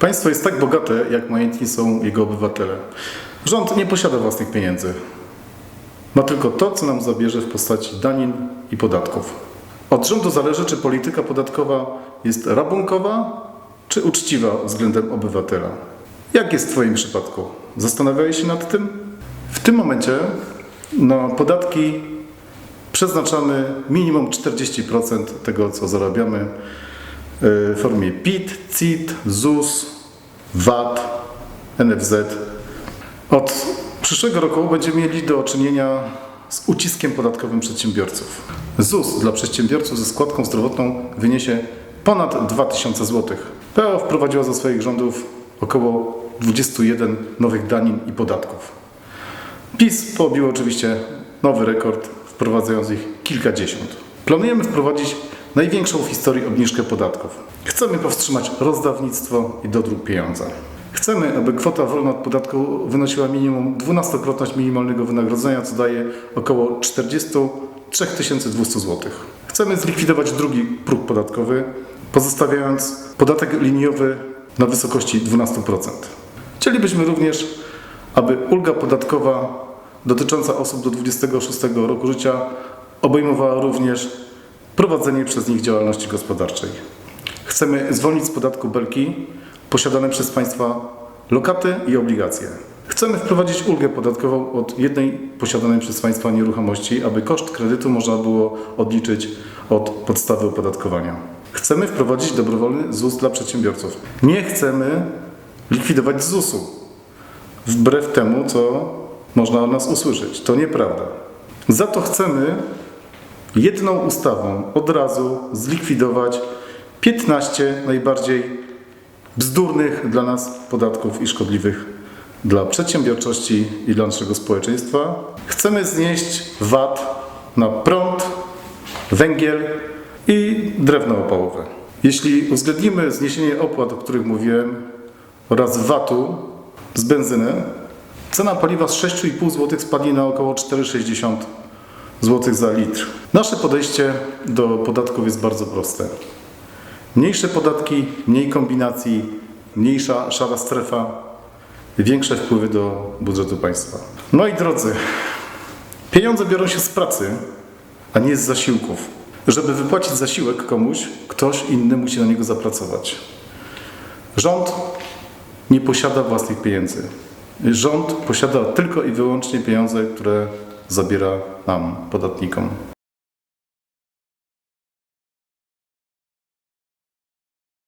Państwo jest tak bogate, jak majętni są jego obywatele. Rząd nie posiada własnych pieniędzy. Ma tylko to, co nam zabierze w postaci danin i podatków. Od rządu zależy, czy polityka podatkowa jest rabunkowa, czy uczciwa względem obywatela. Jak jest w Twoim przypadku? Zastanawiałeś się nad tym? W tym momencie na podatki przeznaczamy minimum 40% tego, co zarabiamy w formie PIT, CIT, ZUS, VAT, NFZ. Od przyszłego roku będziemy mieli do czynienia z uciskiem podatkowym przedsiębiorców. ZUS dla przedsiębiorców ze składką zdrowotną wyniesie ponad 2000 zł. PO wprowadziła za swoich rządów około 21 nowych danin i podatków. PiS pobił oczywiście nowy rekord, wprowadzając ich kilkadziesiąt. Planujemy wprowadzić największą w historii obniżkę podatków. Chcemy powstrzymać rozdawnictwo i dodruk pieniądza. Chcemy, aby kwota wolna od podatku wynosiła minimum 12-krotność minimalnego wynagrodzenia, co daje około 43 200 zł. Chcemy zlikwidować drugi próg podatkowy, pozostawiając podatek liniowy na wysokości 12%. Chcielibyśmy również, aby ulga podatkowa dotycząca osób do 26 roku życia obejmowała również prowadzenie przez nich działalności gospodarczej. Chcemy zwolnić z podatku belki posiadane przez państwa lokaty i obligacje. Chcemy wprowadzić ulgę podatkową od jednej posiadanej przez państwa nieruchomości, aby koszt kredytu można było odliczyć od podstawy opodatkowania. Chcemy wprowadzić dobrowolny ZUS dla przedsiębiorców. Nie chcemy likwidować ZUS-u wbrew temu, co można o nas usłyszeć. To nieprawda. Za to chcemy jedną ustawą od razu zlikwidować 15 najbardziej bzdurnych dla nas podatków i szkodliwych dla przedsiębiorczości i dla naszego społeczeństwa. Chcemy znieść VAT na prąd, węgiel i drewno opałowe. Jeśli uwzględnimy zniesienie opłat, o których mówiłem, oraz VAT-u z benzyny, cena paliwa z 6,5 zł spadnie na około 4,60 zł za litr. Nasze podejście do podatków jest bardzo proste. Mniejsze podatki, mniej kombinacji, mniejsza szara strefa, większe wpływy do budżetu państwa. Moi drodzy, pieniądze biorą się z pracy, a nie z zasiłków. Żeby wypłacić zasiłek komuś, ktoś inny musi na niego zapracować. Rząd nie posiada własnych pieniędzy. Rząd posiada tylko i wyłącznie pieniądze, które zabiera nam, podatnikom.